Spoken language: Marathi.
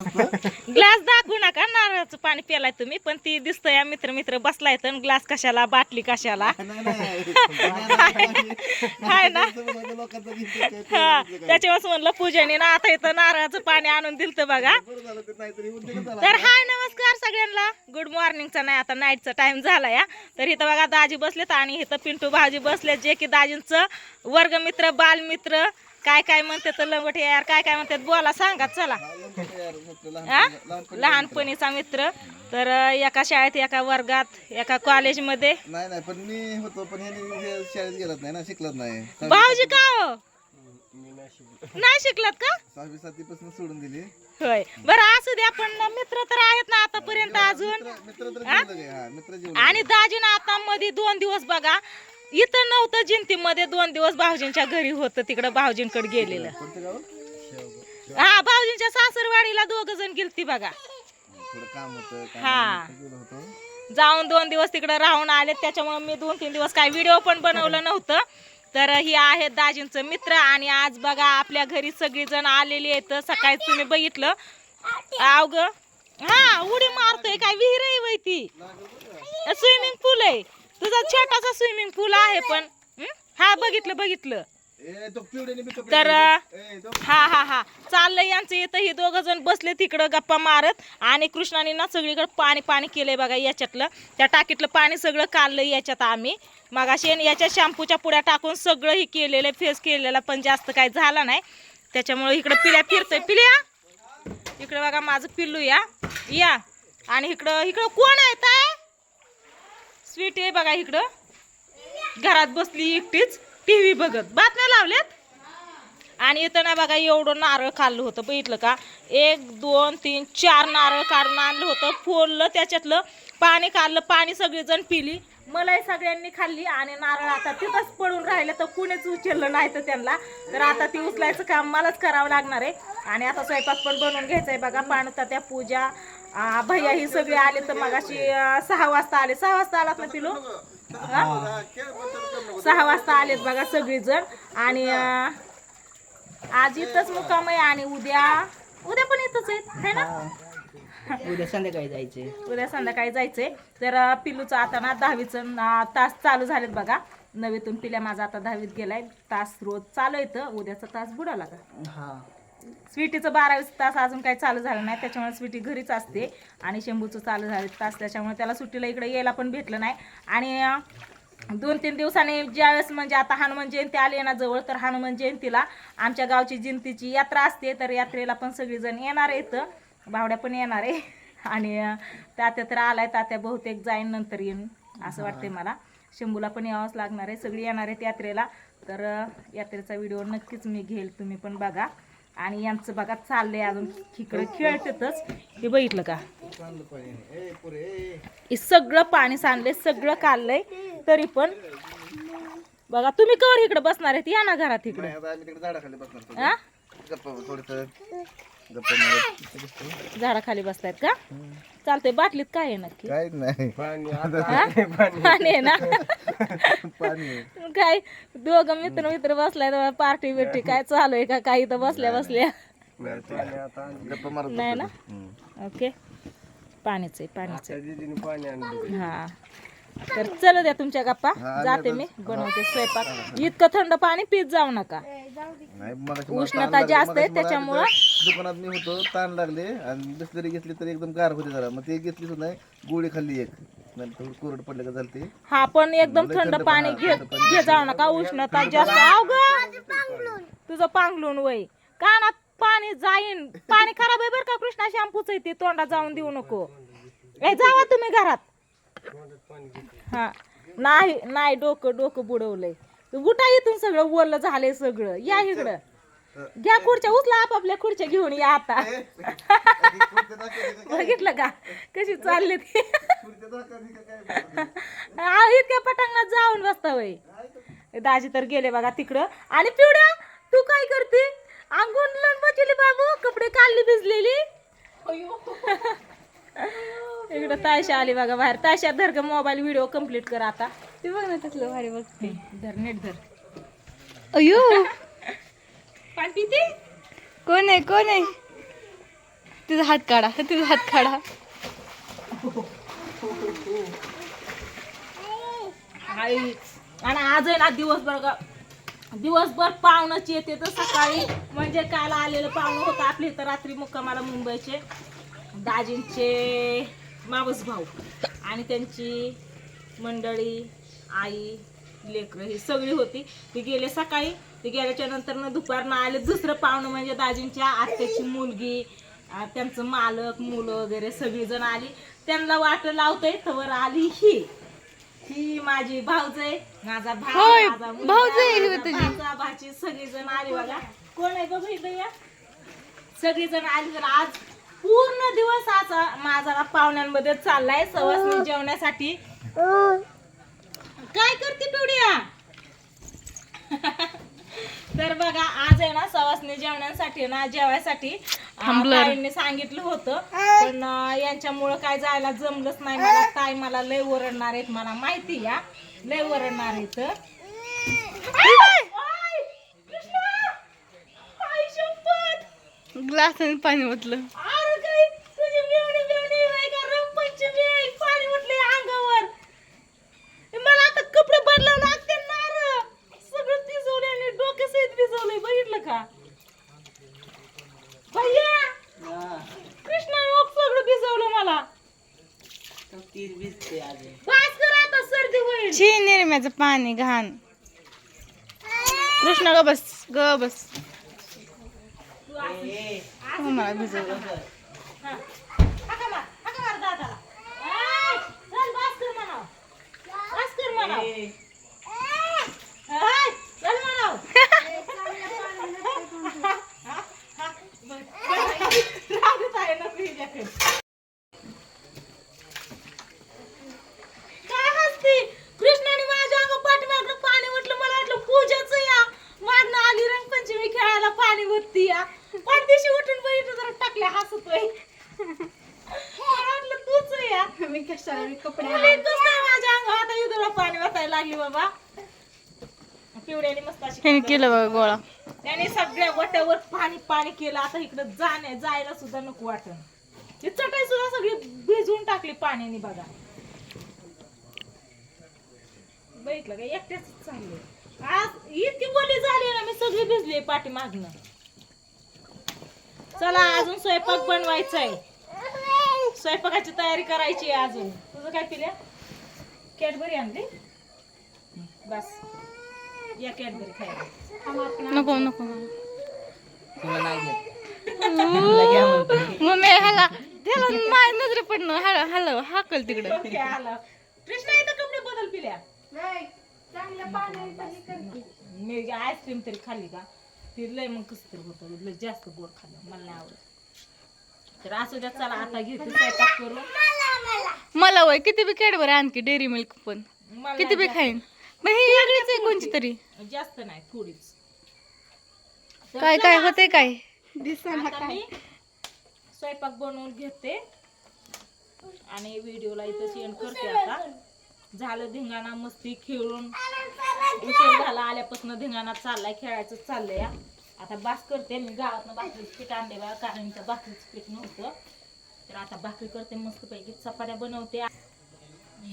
ग्लास दाखवू नका नारळाचं पाणी प्यालाय तुम्ही पण ती दिसतंय या मित्र मित्र बसलाय तर ग्लास कशाला बाटली कशाला? हाय ना? हा त्याच्यावर म्हणलं पूजाने ना आता इथं नारळाचं पाणी आणून दिलतं बघा. तर हाय नमस्कार सगळ्यांना. गुड मॉर्निंगचा नाही आता नाईटचा टाइम झाला या तर इथं बघा दाजी बसलेत आणि इथं पिंटू भाजी बसलेत जे की दाजींचं वर्गमित्र बालमित्र काय काय म्हणते तर लंगट यार काय काय म्हणतात? बोला सांगा चला. हा? लहानपणीचा मित्र. तर एका शाळेत एका वर्गात एका कॉलेजमध्ये. नाही नाही पण मी होतो पण हे शाळेत गेलत नाही ना शिकलत नाही. भाऊजी का हो? नाही शिकलात का? सहावी सातवीपासून सोडून दिली. होय. बरं असू द्या पण मित्र तर आहेत ना आतापर्यंत अजून. मित्र तर हा? मित्र जेवलं आणि दाजीनं आता मध्ये दोन दिवस बघा इथं नव्हतं जिंतीमध्ये दोन दिवस भाऊजींच्या घरी होतं तिकडं भाऊजींकडे गेलेलं. हा भाऊजींच्या सासरवाडीला दोघ जण गेलती बघा. हा. जाऊन दोन दिवस तिकडे राहून आले त्याच्यामुळे मी दोन तीन दिवस काय व्हिडिओ पण बनवलं नव्हतं. तर ही आहेत दाजींचं मित्र आणि आज बघा आपल्या घरी सगळी जण आलेली आहेत. सकाळी तुम्ही बघितलं. अवग हा उडी मारतोय काय विहीर आहे वय ती. स्विमिंग पूल आहे. तुझा छोटासा स्विमिंग पूल आहे पण हं? हा बघितलं बघितलं. तर हा हा हा. चाललंय यांचं इथं ही दोघं जण बसले तिकडं गप्पा मारत आणि कृष्णाने ना सगळीकडे पाणी पाणी केलंय बघा याच्यातलं. त्या टाकीतलं पाणी सगळं काढलंय याच्यात आम्ही. मगाशी आणि याच्या शॅम्पूच्या पुड्या टाकून सगळं ही केलेलं फेस केलेला पण जास्त काही झाला नाही. त्याच्यामुळे इकडं पिल्या फिरतोय. पिल्या? इकडं बघा माझं पिल्लू या. या. आणि इकडं इकडं कोण आहे स्वीट आहे बघा इकडं. घरात बसली एकटीच. टी व्ही बघत. बातम्या लावल्यात? आणि इथं ना बघा एवढं नारळ खाल्लं होतं. बघितलं का? एक दोन तीन चार नारळ काढून आणलं होतं. फोडलं त्याच्यातलं. पाणी काढलं. पाणी सगळीजण पिली. मलाही सगळ्यांनी खाल्ली आणि नारळ आता तिथंच पडून राहिलं तर कुणीच उचललं नाही तर त्यांना. तर आता ती उचलायचं काम मलाच करावं लागणार आहे. आणि आता स्वयंपाक पण बनवून घ्यायचा आहे बघा. पाणता त्या पूजा आ, भैया ही सगळे आले तर मगाशी अं, सहा वाजता आले. सहा वाजता आलात ना पिलो? हा? सहा वाजता आलेत बघा सगळीजण. आणि अं, आज इथंच मुक्काम आहे आणि उद्या उद्या पण इथंच आहेत है ना? उद्या संध्याकाळी जायचे उद्या संध्याकाळी जायचंय. तर अं, पिल्लूचं आता ना दहावीचं अं, तास चालू झालेत बघा. नवीतून पिल्या माझा आता दहावीत गेलाय. तास रोज चालू येतं उद्याचा तास बुडाला का हा. स्वीटीचं बारावीचं तास अजून काही चालू झालं नाही त्याच्यामुळे स्वीटी घरीच असते आणि शंभूचं चालू झाले तास त्याच्यामुळे त्याला सुट्टीला इकडे यायला पण भेटलं नाही. आणि दोन तीन दिवसांनी ज्यावेळेस म्हणजे आता हनुमान जयंती आली ना जवळ तर हनुमान जयंतीला आमच्या गावची जयंतीची यात्रा असते तर यात्रेला पण सगळीजण येणार आहेत. भावड्या पण येणार आहे. आणि तात्या तर आलाय तात्या बहुतेक जाईन नंतर येईन असं वाटते मला. शंभूला पण यावंच लागणार आहे सगळी येणार आहेत यात्रेला. तर यात्रेचा व्हिडिओ नक्कीच मी घेईल तुम्ही पण बघा. आणि यांचं बघा चाललंय अजून इकडे खेळतातच. हे बघितलं का? सगळं पाणी सांडलंय सगळं काढलंय. तरी पण बघा तुम्ही कवर इकडे बसणार आहेत? या ना घरात इकडे. तिकडे झाडाखाली. हा बसतायत का? चालतंय बाटलीत काय आहे नक्की? काहीच नाही? पाणी आहे ना? पाणी. काय दोघं मित्र मित्र बसलाय पार्टी बिर्टी काय चालू आहे का? काही तर बसल्या बसल्या. गप्पा मारत नाही ना. ओके. पाणीच आहे पाणीच आहे. हा. तर चलो द्या तुमच्या गप्पा. जाते मी बनवते स्वयंपाक. इतकं थंड पाणी पित जाऊ नका. नाही मगाशी मला उष्णता लागली. जास्त आहे मगाशी मला त्याच्यामुळं. दुकानात मी होतो ताण लागले आणि बिस्लरी घेतली तर एकदम गार होते जरा. मग ते घेतली सुद्धा नाही गोळी खाल्ली एक. नंतर कोरड पडलं का झालं ते हा पण एकदम थंड पाणी घे घे जाऊ नका उष्णता जास्त. तुझं पांगलून वय. कानात पाणी जाईन. पाणी खराब आहे बरं का कृष्णा शॅम्पूच आहे ते तोंडात जाऊन देऊ नको. ए जावा तुम्ही घरात. हा. नाही नाही डोकं डोकं बुडवलंय. उठा इथून सगळं ओलं झालंय सगळं. या इकडं. घ्या खुर्च्या उचला आपापल्या खुर्च्या घेऊन या आता. बघितलं का? कशी चालली ती? आ, इतक्या पटांगणात जाऊन बसता वय दाजी तर गेले बघा तिकडं. आणि पिवड्या तू काय करते? अंगून लण बचली बाबू कपडे काढली भिजलेली. इकडं तायशा आली बघा बाहेर. तायशा धर का मोबाईल व्हिडिओ कंप्लीट कर आता. ते बघ ना त्यातलं भारी बघते. धर नेट धर. अयो कोण आहे कोण आहे? तिचा हात काढा तिचा हात काढा. आई आणि आज आहे ना दिवसभर दिवसभर पाहुणच येते तर सकाळी. म्हणजे काल आलेलं पाहुणं होतं आपल्या इथं रात्री मुक्कामाला मुंबईचे. दाजींचे मावस भाऊ आणि त्यांची मंडळी आई लेकरं ही सगळी होती. ती गेले सकाळी. ती गेल्याच्यानंतर न दुपारनं आले दुसरं पाहुणं म्हणजे दाजींच्या आत्याची मुलगी आ, त्यांचं मालक मुलं वगैरे सगळीजण आली. त्यांना वाट लावतंय तर आली ही. ही माझी भाऊजय माझा भाऊ होय, माझा मुलगा, ही माझा तुझी. भाचा, भाची सगळीजण आली बघा. कोण आहे बघ इथं या सगळीजण आली तर आज पूर्ण दिवस आज माझा पाहुण्यांमध्ये चाललाय सवासनी जेवण्यासाठी. काय करते पिवड्या? तर बघा आज आहे ना सवासनी जेवण्यासाठी ना जेवायसाठी. ताईंनी सांगितलं होतं. पण यांच्यामुळं काय जायला जमलंच नाही मला. ताई मला लय ओरडणार आहेत मला. माहिती या? लय ओरडणार आहेत! ग्लास आणि पाणी ओतलं अरे काय तुझी मेवणी मेवणी नाही का रंगपंचमी आहे, पाणी उठले अंगावर मला आता कपडे बदलावं लागते ना रे. सगळं भिजवलंय आणि डोक्यासहित भिजवलंय बघितलं का भैया कृष्णा योग सगळं भिजवलं मला बस कर आता सर्दी होईल छी निर्म्याचं पाणी घाण कृष्ण ग बस ग बस तू हो, मला भिजवलं हा. हाका मार, हाका मार दादाला. आय, चल बस कर म्हणावं. बस कर म्हणावं. आय, चल म्हणावं. रागत आहे ना तुझ्याकडे. काय हसती? कृष्णाने माझ्या अंगा पाठीमागनं पाणी ओतलं मला वाटलं पूजाच या मागणं आली रंगपंचमी खेळायला पाणी ओतती या पाठदिशी जरा टाकल्या हसतोय. वाटलं तूच या मी कशाला मी कपडे मुली माझ्या अंगावर आता युद्धाला पाणी वाचायला लागली बाबा. पिवड्याने मस्त अशी केलं बघा गोळा. त्याने सगळ्या वट्यावर पाणी पाणी केलं आता इकडं जाण्या जायला सुद्धा नको वाटण ती चटाई सुद्धा सगळी भिजवून टाकली पाण्याने बघा. बघितलं का? एकट्याच चालले आज इतकी बोली झाली ना मी सगळी भिजली पाठी मागणं चला अजून स्वयंपाक बनवायचा आहे स्वयंपाकाची तयारी करायची आहे अजून. तुझं काय पिल्या? कॅडबरी आणली? बस. या कॅडबरी खायला. नको नको मम्मी ह्याला त्याला माझ्या नजरे पडणं. हॅलो हॅलो हाकल तिकडं. कृष्णा इथं कपडे बदल पिल्या. मी आईस्क्रीम तरी खाल्ली का? ती लय मग कसं तरी होतं लय जास्त गोड खाल्लं मला नाही आवडत. तर असं द्या चला आता घेते स्वयंपाक करून. मला वय किती बी कॅडबर आणखी डेअरी मिल्क पण. किती बी खाईन. पण ही वेगळीच आहे कोणची तरी. जास्त- नाही थोडीच. काय काय होते काय? आता मी स्वयंपाक बनवून घेते. आणि व्हिडिओला इथं सेंड करते आता. झालं धिंगाणा मस्ती खेळून. उशीर झाला आल्यापासून धिंगाणा चाललाय खेळायचं चाललंय हा. आता बास करते मी गावातनं भाकरीचं पीठ आणले बा कारण इथं भाकरीचं पीठ नव्हतं. तर आता भाकरी करते मस्तपैकी चपात्या बनवते.